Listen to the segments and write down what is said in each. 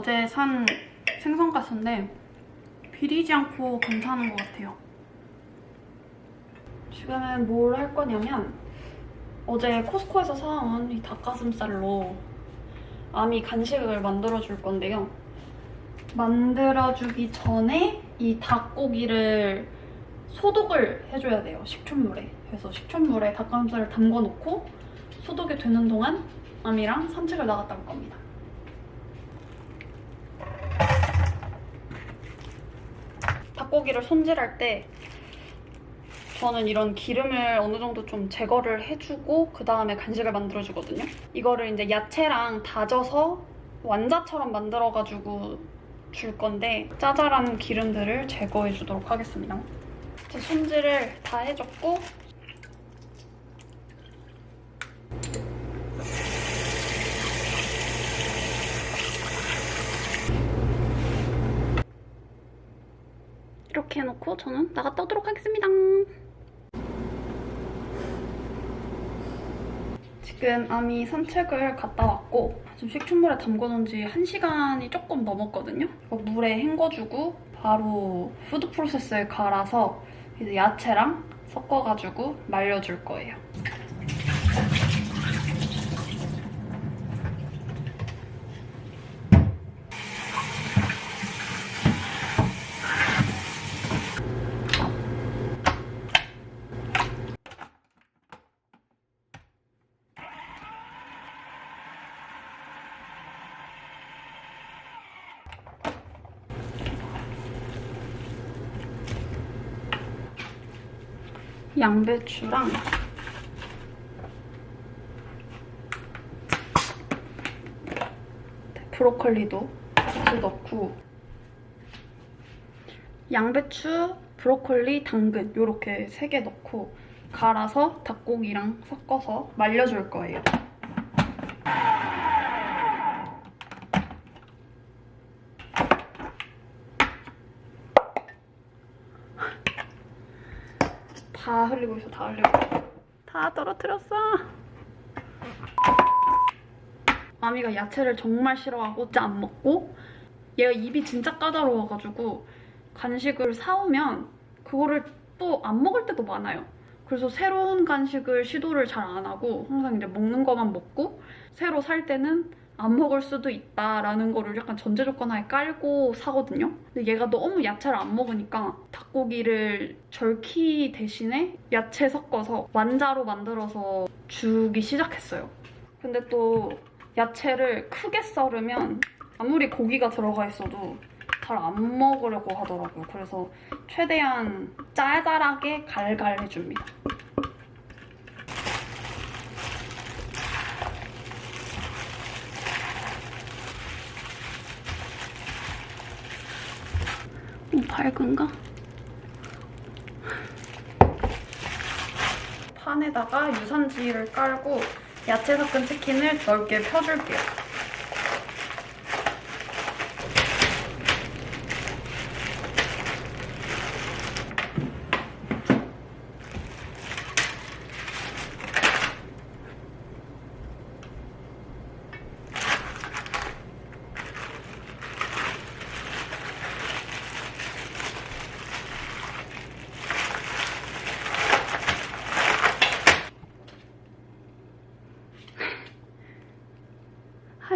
어제 산 생선가스인데 비리지 않고 괜찮은 것 같아요. 지금은 뭘 할 거냐면 어제 코스코에서 사온 이 닭가슴살로 아미 간식을 만들어줄 건데요. 만들어주기 전에 이 닭고기를 소독을 해줘야 돼요. 식초물에. 그래서 식초물에 닭가슴살을 담궈놓고 소독이 되는 동안 아미랑 산책을 나갔다 올 겁니다. 닭고기를 손질할 때 저는 이런 기름을 어느 정도 좀 제거를 해주고 그 다음에 간식을 만들어주거든요. 이거를 이제 야채랑 다져서 완자처럼 만들어가지고 줄 건데 짜잘한 기름들을 제거해주도록 하겠습니다. 이제 손질을 다 해줬고 이렇게 해놓고 저는 나갔다 오도록 하겠습니다. 지금 아미 산책을 갔다 왔고 지금 식초물에 담궈놓은 지 1시간이 조금 넘었거든요. 이거 물에 헹궈주고 바로 푸드 프로세서에 갈아서 이제 야채랑 섞어가지고 말려줄 거예요. 양배추랑 브로콜리도 같이 넣고 양배추, 브로콜리, 당근 이렇게 세 개 넣고 갈아서 닭고기랑 섞어서 말려줄 거예요. 다 흘리고 있어, 다 흘리고. 다 떨어뜨렸어. 아미가 야채를 정말 싫어하고 진짜 안 먹고 얘가 입이 진짜 까다로워가지고 간식을 사오면 그거를 또 안 먹을 때도 많아요. 그래서 새로운 간식을 시도를 잘 안 하고 항상 이제 먹는 것만 먹고 새로 살 때는 안 먹을 수도 있다라는 거를 약간 전제 조건 하에 깔고 사거든요. 근데 얘가 너무 야채를 안 먹으니까 닭고기를 절키 대신에 야채 섞어서 완자로 만들어서 주기 시작했어요. 근데 또 야채를 크게 썰으면 아무리 고기가 들어가 있어도 잘 안 먹으려고 하더라고요. 그래서 최대한 짜잘하게 갈갈 해줍니다. 밝은가? 판에다가 유산지를 깔고 야채 섞은 치킨을 넓게 펴줄게요.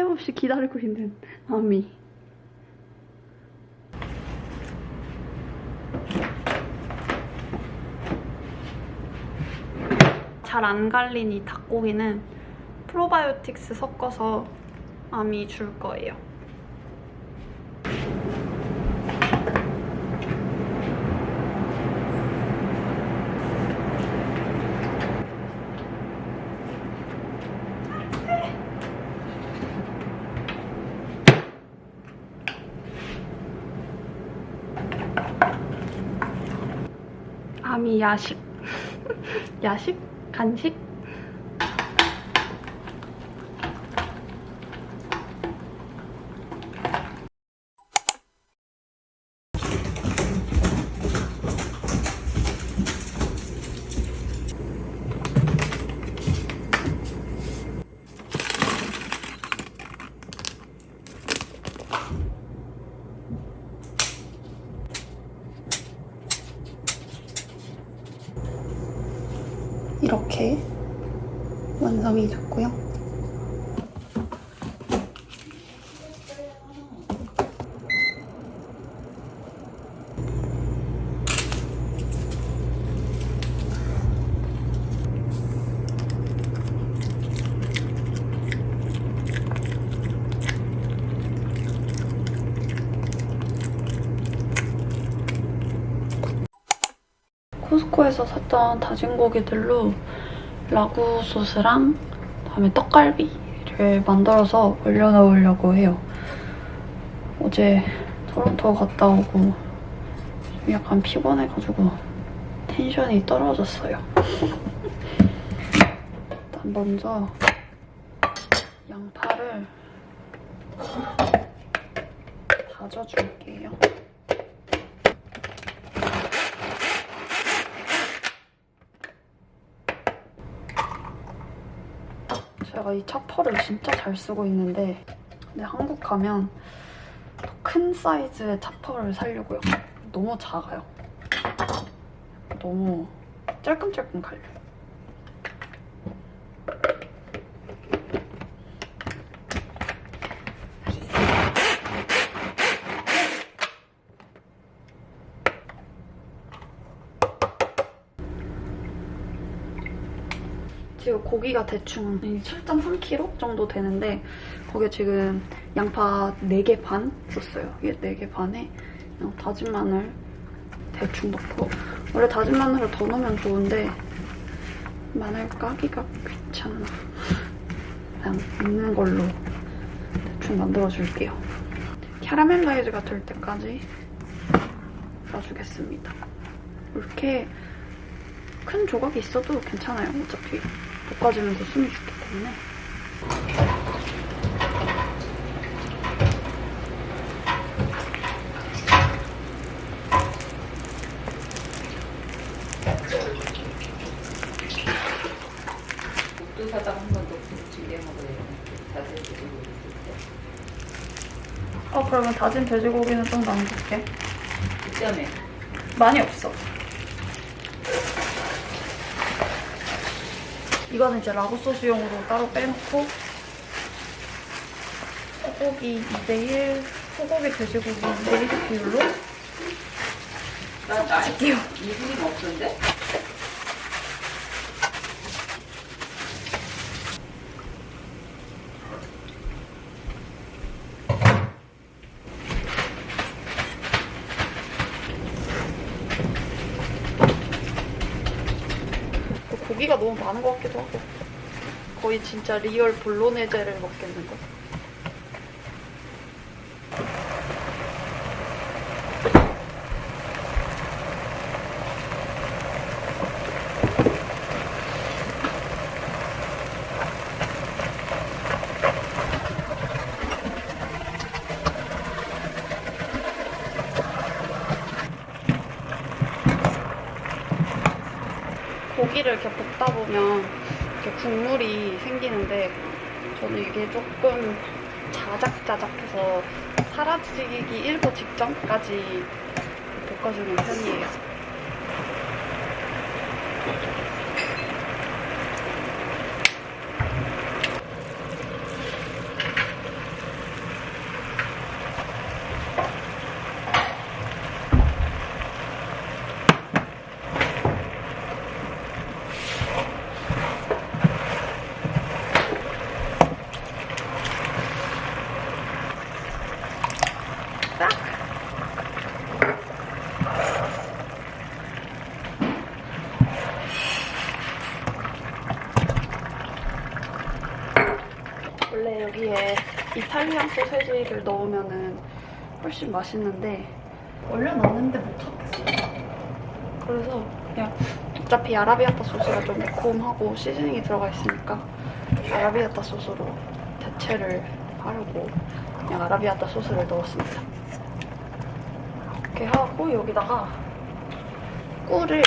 하염없이 기다리고 있는 아미. 잘 안 갈린 이 닭고기는 프로바이오틱스 섞어서 아미 줄 거예요. 야식. 야식? 간식? 완성이 됐고요. 코스코에서 샀던 다진 고기들로 라구 소스랑 그다음에 떡갈비를 만들어서 올려놓으려고 해요. 어제 토론토 갔다 오고 약간 피곤해가지고 텐션이 떨어졌어요. 일단 먼저 양파를 다져줄게요. 제가 이 차퍼를 진짜 잘 쓰고 있는데 근데 한국 가면 더큰 사이즈의 차퍼를 사려고요. 너무 작아요. 너무 찔끔찔끔 갈려요. 지금 고기가 대충 7.3kg 정도 되는데 거기에 지금 양파 4개 반 썼어요. 이게 4개 반에 그냥 다진 마늘 대충 넣고 원래 다진 마늘을 더 넣으면 좋은데 마늘 까기가 귀찮아. 그냥 있는 걸로 대충 만들어줄게요. 캐러멜라이즈가 될 때까지 놔주겠습니다. 이렇게 큰 조각이 있어도 괜찮아요. 어차피 볶아주면서 숨이 죽기 때문에. 국도 사다 한 번도 부치게 먹어요. 자세히 드시고 있을 때. 어 그러면 다진 돼지고기는 좀 남길게. 그다음에 많이 없어. 이거는 이제 라구 소스용으로 따로 빼놓고 소고기 2대1, 소고기 돼지고기 2대1 비율로 나 나이 할게요. 이분이 없던데? 고기가 너무 많은 것 같기도 하고. 거의 진짜 리얼 볼로네제를 먹겠는데 고기를 이렇게 볶다 보면 이렇게 국물이 생기는데 저는 이게 조금 자작자작해서 사라지기 일보 직전까지 볶아주는 편이에요. 딱! 원래 여기에 이탈리안 소세지를 넣으면은 훨씬 맛있는데 올려놨는데 못 찾겠어요. 그래서 그냥 어차피 아라비아타 소스가 좀 매콤하고 시즈닝이 들어가 있으니까 아라비아타 소스로 대체를 하려고 그냥 아라비아타 소스를 넣었습니다. 이렇게 하고 여기다가 꿀을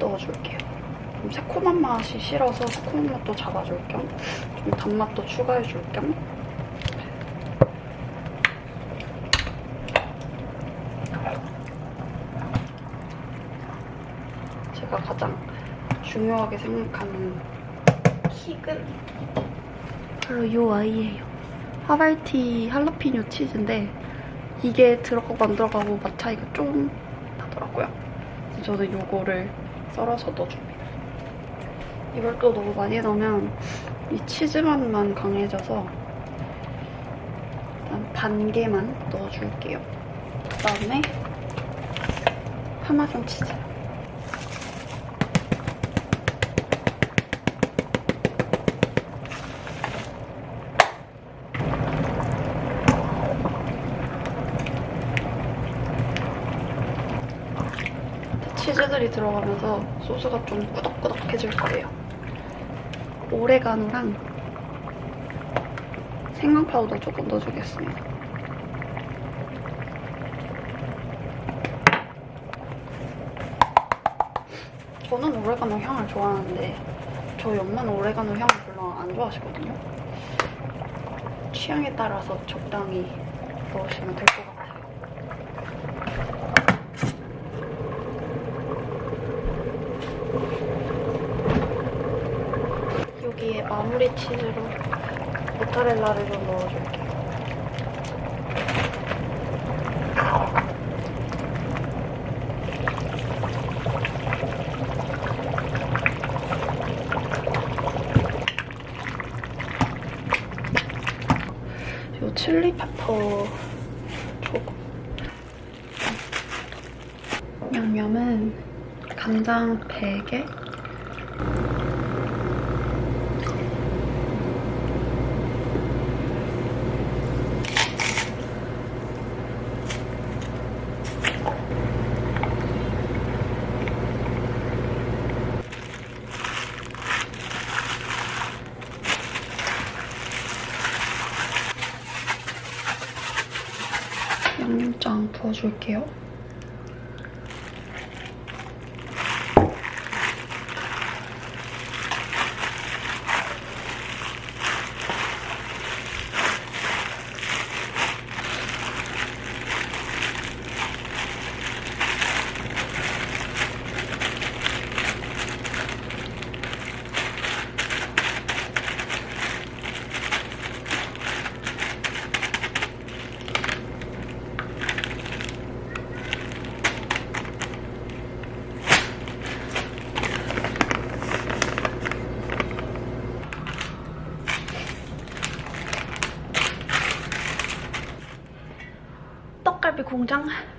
넣어줄게요. 좀 새콤한 맛이 싫어서 새콤한 맛도 잡아줄 겸, 좀 단맛도 추가해줄 겸. 제가 가장 중요하게 생각하는 킥은 바로 이 아이예요. 하발티 할라피뇨 치즈인데 이게 들어가고 안 들어가고 맛 차이가 좀 나더라고요. 그래서 저는 이거를 썰어서 넣어줍니다. 이걸 또 너무 많이 넣으면 이 치즈 맛만 강해져서 일단 반 개만 넣어줄게요. 그 다음에 파마산 치즈. 치즈들이 들어가면서 소스가 좀 꾸덕꾸덕해질 거예요. 오레가노랑 생강 파우더 조금 넣어주겠습니다. 저는 오레가노 향을 좋아하는데 저희 엄마는 오레가노 향을 별로 안 좋아하시거든요. 취향에 따라서 적당히 넣으시면 될 것 같아요. 여기에 마무리 치즈로 모짜렐라를 좀 넣어줄게요. 요 칠리 페퍼 조금. 양념은 간장 100에 양념장 부어줄게요. 떡갈